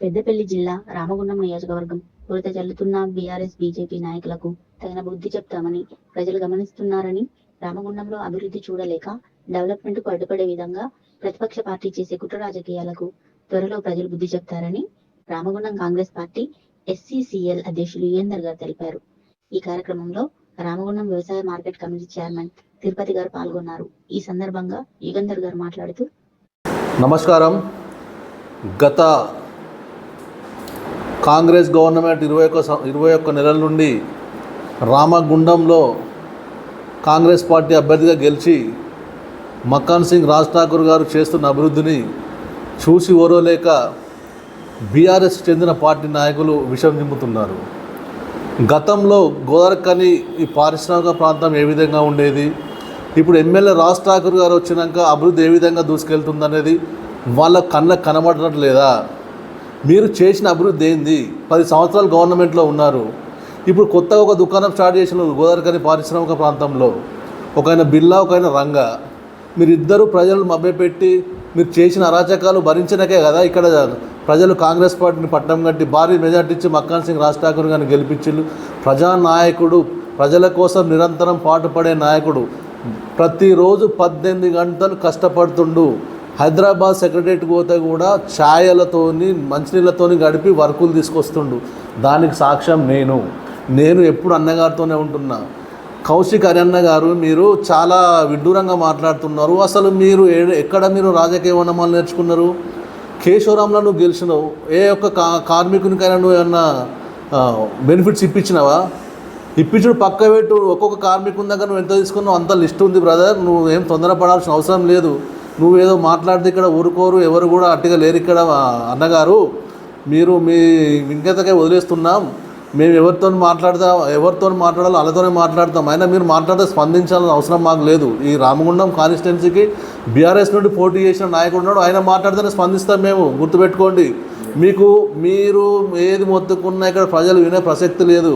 పెద్దపల్లి జిల్లా రామగుండం నియోజకవర్గం కొరత జల్లుతున్న బీఆర్ఎస్ బీజేపీ నాయకులకు తగిన బుద్ధి చెప్తామని ప్రజలు గమనిస్తున్నారని రామగుండంలో అభివృద్ధి చూడలేక డెవలప్మెంట్కు అడ్డుపడే విధంగా ప్రతిపక్ష పార్టీ చేసే కుట్ర రాజకీయాలకు త్వరలో ప్రజలు బుద్ధి చెప్తారని రామగుండం కాంగ్రెస్ పార్టీ ఎస్సీసీఎల్ అధ్యక్షులు యుయేందర్ గారు తెలిపారు. ఈ కార్యక్రమంలో రామగుండం వ్యవసాయ మార్కెట్ కమిటీ చైర్మన్ తిరుపతి గారు పాల్గొన్నారు. ఈ సందర్భంగా యుగంధర్ గారు మాట్లాడుతూ నమస్కారం. గత కాంగ్రెస్ గవర్నమెంట్ ఇరవై ఒక్క ఇరవై ఒక్క నెలల నుండి రామగుండంలో కాంగ్రెస్ పార్టీ అభ్యర్థిగా గెలిచి మక్కాన్ సింగ్ రాజ్ ఠాకూర్ గారు చేస్తున్న అభివృద్ధిని చూసి ఓరోలేక బీఆర్ఎస్ చెందిన పార్టీ నాయకులు విషం నింపుతున్నారు. గతంలో గోదరకని ఈ పారిశ్రామిక ప్రాంతం ఏ విధంగా ఉండేది? ఇప్పుడు ఎమ్మెల్యే రాజ్ ఠాకూర్ గారు వచ్చినాక అభివృద్ధి ఏ విధంగా దూసుకెళ్తుందనేది వాళ్ళ కళ్ళకు కనబడట్లేదా? మీరు చేసిన అభివృద్ధి ఏంది? పది సంవత్సరాలు గవర్నమెంట్లో ఉన్నారు. ఇప్పుడు కొత్తగా ఒక దుకాణం స్టార్ట్ చేసిన గోదావరికని పారిశ్రామిక ప్రాంతంలో ఒక ఆయన బిల్లా ఒక ఆయన రంగా. మీరిద్దరూ ప్రజలు మభ్యపెట్టి మీరు చేసిన అరాచకాలు భరించినకే కదా ఇక్కడ ప్రజలు కాంగ్రెస్ పార్టీని పట్టణం కట్టి భారీ మెజార్టీ ఇచ్చి మక్కాన్ సింగ్ రాజ్ ఠాకూర్ గారిని గెలిపించిండు ప్రజానాయకుడు ప్రజల కోసం నిరంతరం పాటుపడే నాయకుడు ప్రతిరోజు పద్దెనిమిది గంటలు కష్టపడుతుండు. హైదరాబాద్ సెక్రటరియట్ పోతే కూడా ఛాయలతోని మంచినీళ్ళతోని గడిపి వర్కులు తీసుకొస్తుండు. దానికి సాక్ష్యం నేను. నేను ఎప్పుడు అన్నగారితోనే ఉంటున్నా. కౌశిక్ అరన్న గారు మీరు చాలా విడ్డూరంగా మాట్లాడుతున్నారు. అసలు మీరు ఎక్కడ మీరు రాజకీయ వనమాలు నేర్చుకున్నారు? కేశవరాంలో నువ్వు గెలిచినావు. ఏ ఒక్క కా కార్మికునికైనా నువ్వు ఏమన్నా బెనిఫిట్స్ ఇప్పించినావా? ఇప్పించుడు పక్క పెట్టు. ఒక్కొక్క కార్మికుని దగ్గర నువ్వు ఎంత తీసుకున్నావు? అంత లిస్ట్ ఉంది బ్రదర్. నువ్వు ఏం తొందరపడాల్సిన అవసరం లేదు. నువ్వు ఏదో మాట్లాడితే ఇక్కడ ఊరుకోరు ఎవరు కూడా అట్టిగా లేరు ఇక్కడ అన్నగారు. మీరు మీ ఇంకెంతకే వదిలేస్తున్నాం. మేము ఎవరితో మాట్లాడతా ఎవరితో మాట్లాడాలో వాళ్ళతోనే మాట్లాడతాం. అయినా మీరు మాట్లాడితే స్పందించాల్సిన అవసరం మాకు లేదు. ఈ రామగుండం కాన్స్టిట్యున్సీకి బీఆర్ఎస్ నుండి పోటీ చేసిన నాయకుడు ఉన్నాడు. ఆయన మాట్లాడితేనే స్పందిస్తాం మేము. గుర్తుపెట్టుకోండి. మీకు మీరు ఏది మొత్తుకున్నా ఇక్కడ ప్రజలు వినే ప్రసక్తి లేదు.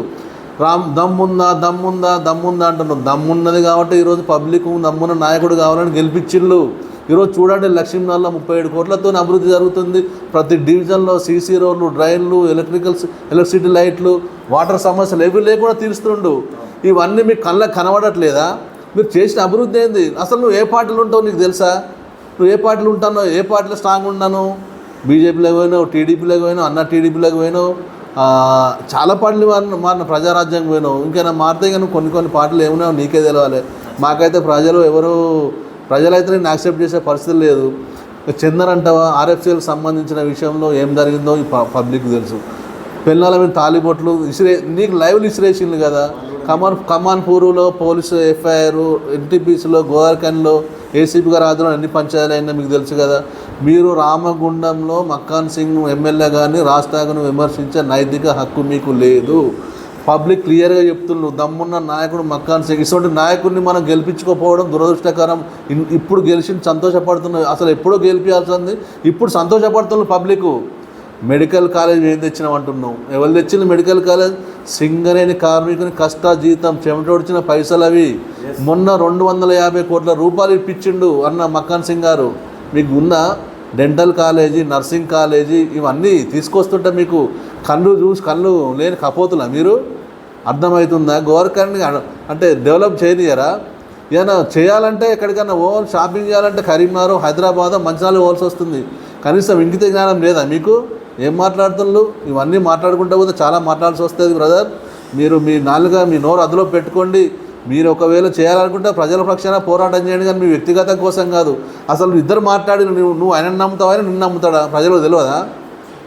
రామ్ దమ్ముందా దమ్ముందా దమ్ముందా అంటున్నారు. దమ్మున్నది కాబట్టి ఈరోజు పబ్లిక్ దమ్మున్న నాయకుడు కావాలని గెలిపించిళ్ళు ఈరోజు చూడండి లక్ష్మీనగర్లో ముప్పై ఏడు కోట్లతో అభివృద్ధి జరుగుతుంది. ప్రతి డివిజన్లో సీసీ రోడ్లు డ్రైన్లు ఎలక్ట్రికల్ ఎలక్ట్రిసిటీ లైట్లు వాటర్ సమస్యలు ఏవి లేకుండా తీరుస్తుండు. ఇవన్నీ మీకు కళ్ళకి కనబడట్లేదా? మీరు చేసిన అభివృద్ధి ఏంది? అసలు నువ్వు ఏ పార్టీలు ఉంటావు నీకు తెలుసా? నువ్వు ఏ పార్టీలు ఉంటానో ఏ పార్టీలో స్ట్రాంగ్ ఉన్నాను బీజేపీలోకి పోయినావు టీడీపీలోకి పోయినావు అన్న టీడీపీలోకి పోయినావు చాలా పార్టీలు మారిన మారిన ప్రజారాజ్యం పోయినావు. ఇంకైనా మారితే కానీ కొన్ని కొన్ని పార్టీలు ఏమున్నావు నీకే తెలవాలి. మాకైతే ప్రజలు ఎవరు ప్రజలైతే నేను యాక్సెప్ట్ చేసే పరిస్థితి లేదు. చందర్ అంటావా? ఆర్ఎఫ్సీలకు సంబంధించిన విషయంలో ఏం జరిగిందో ఈ పబ్లిక్ తెలుసు. పెళ్ళాల మీద తాలిబొట్లు ఇసిరే నీకు లైవ్లు ఇసిరేసింది కదా. కమాన్ కమాన్పూరులో పోలీసు ఎఫ్ఐఆర్ ఎన్టీపీసీలో గోదావరికన్లో ఏసీపీ గారు ఆధ్వర్యంలో ఎన్ని పంచాయతీలు అయినా మీకు తెలుసు కదా. మీరు రామగుండంలో మక్కాన్ సింగ్ ఎమ్మెల్యే గారిని రాజ్ విమర్శించే నైతిక హక్కు మీకు లేదు. పబ్లిక్ క్లియర్గా చెప్తున్నారు దమ్మున్న నాయకుడు మక్కాన్ సింగ్ ఇటువంటి నాయకుడిని మనం గెలిపించుకోకపోవడం దురదృష్టకరం. ఇప్పుడు గెలిచి సంతోషపడుతున్నారు అసలు ఎప్పుడో గెలిపించాల్సింది ఇప్పుడు సంతోషపడుతున్నారు పబ్లిక్. మెడికల్ కాలేజ్ ఏం తెచ్చినాం అంటున్నాం ఎవరు తెచ్చిన మెడికల్ కాలేజ్? సింగరేణి కార్మికుని కష్ట జీతం చెమటొడిచిన పైసలు అవి. మొన్న రెండు వందల యాభై కోట్ల రూపాయలు ఇప్పించిండు అన్న మక్కాన్ సింగ్ గారు. మీకు ఉన్న డెంటల్ కాలేజీ నర్సింగ్ కాలేజీ ఇవన్నీ తీసుకొస్తుంటే మీకు కళ్ళు చూసి కళ్ళు లేని కపోతులా మీరు? అర్థమవుతుందా? గోరకాన్ని అంటే డెవలప్ చేయనియరా? ఏదైనా చేయాలంటే ఎక్కడికైనా ఓన్ షాపింగ్ చేయాలంటే కరీంనగర్ హైదరాబాద్ మంచిర్యాల పోవాల్సి వస్తుంది. కనీసం ఇంకిత జ్ఞానం లేదా మీకు? ఏం మాట్లాడుతున్నారు? ఇవన్నీ మాట్లాడుకుంటూ పోతే చాలా మాట్లాడాల్సి వస్తుంది బ్రదర్. మీరు మీ నాలుగ మీ నోరు అదులో పెట్టుకోండి. మీరు ఒకవేళ చేయాలనుకుంటే ప్రజల పక్షాన పోరాటం చేయండి కానీ మీ వ్యక్తిగతం కోసం కాదు. అసలు ఇద్దరు మాట్లాడి నువ్వు నువ్వు ఆయన నమ్ముతావని ఆయన నిన్ను నమ్ముతాడా? ప్రజలకు తెలియదా?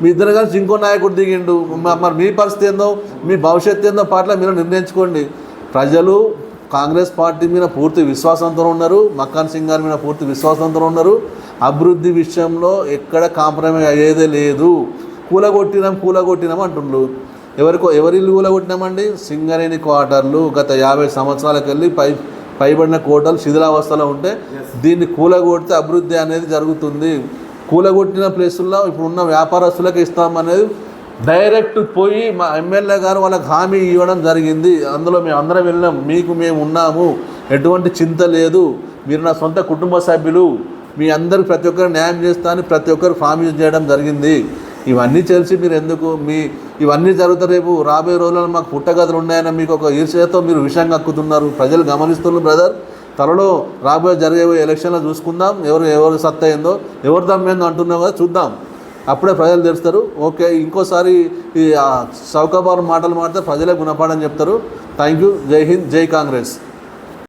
మీ ఇద్దరు కలిసి ఇంకో నాయకుడు దిగిండు. మరి మీ పరిస్థితి ఏందో మీ భవిష్యత్తు ఏందో పాటలో మీరు నిర్ణయించుకోండి. ప్రజలు కాంగ్రెస్ పార్టీ మీద పూర్తి విశ్వాసంతో ఉన్నారు. మక్కాన్ సింగ్ గారి మీద పూర్తి విశ్వాసంతో ఉన్నారు. అభివృద్ధి విషయంలో ఎక్కడ కాంప్రమైజ్ అయ్యేదే లేదు. కూలగొట్టినాం కూలగొట్టినాం అంటుండ్రు ఎవరికో ఎవరి ఇల్లు కూలగొట్టినామండి? సింగరేణి క్వార్టర్లు గత యాభై సంవత్సరాలకు వెళ్ళి పై పైబడిన కోటలు శిథిలావస్థలో ఉంటే దీన్ని కూలగొడితే అభివృద్ధి అనేది జరుగుతుంది. కూలగొట్టిన ప్లేసుల్లో ఇప్పుడున్న వ్యాపారస్తులకు ఇస్తామనేది డైరెక్ట్ పోయి మా ఎమ్మెల్యే గారు వాళ్ళకి హామీ ఇవ్వడం జరిగింది. అందులో మేము అందరం వెళ్ళాం మీకు మేము ఉన్నాము. ఎటువంటి చింత లేదు. మీరు నా సొంత కుటుంబ సభ్యులు. మీ అందరు ప్రతి ఒక్కరు న్యాయం చేస్తాను ప్రతి ఒక్కరు ప్రామిస్ చేయడం జరిగింది. ఇవన్నీ తెలిసి మీరు ఎందుకు మీ ఇవన్నీ జరుగుతాయి రేపు రాబోయే రోజుల్లో మాకు పుట్టగదులు ఉన్నాయని మీకు ఒక ఈర్ష్యతో మీరు విషయం కక్కుతున్నారు. ప్రజలు గమనిస్తున్నారు బ్రదర్. త్వరలో రాబోయే జరిగే ఎలక్షన్లో చూసుకుందాం ఎవరు ఎవరు సత్తా ఏందో ఎవరు దమ్మేందో అంటున్నాం కదా చూద్దాం. అప్పుడే ప్రజలు తెలుస్తారు ఓకే ఇంకోసారి ఈ చౌకబారు మాటలు మాడితే ప్రజలే గుణపాఠం చెప్తారు. థ్యాంక్ యూ జై హింద్ జై కాంగ్రెస్.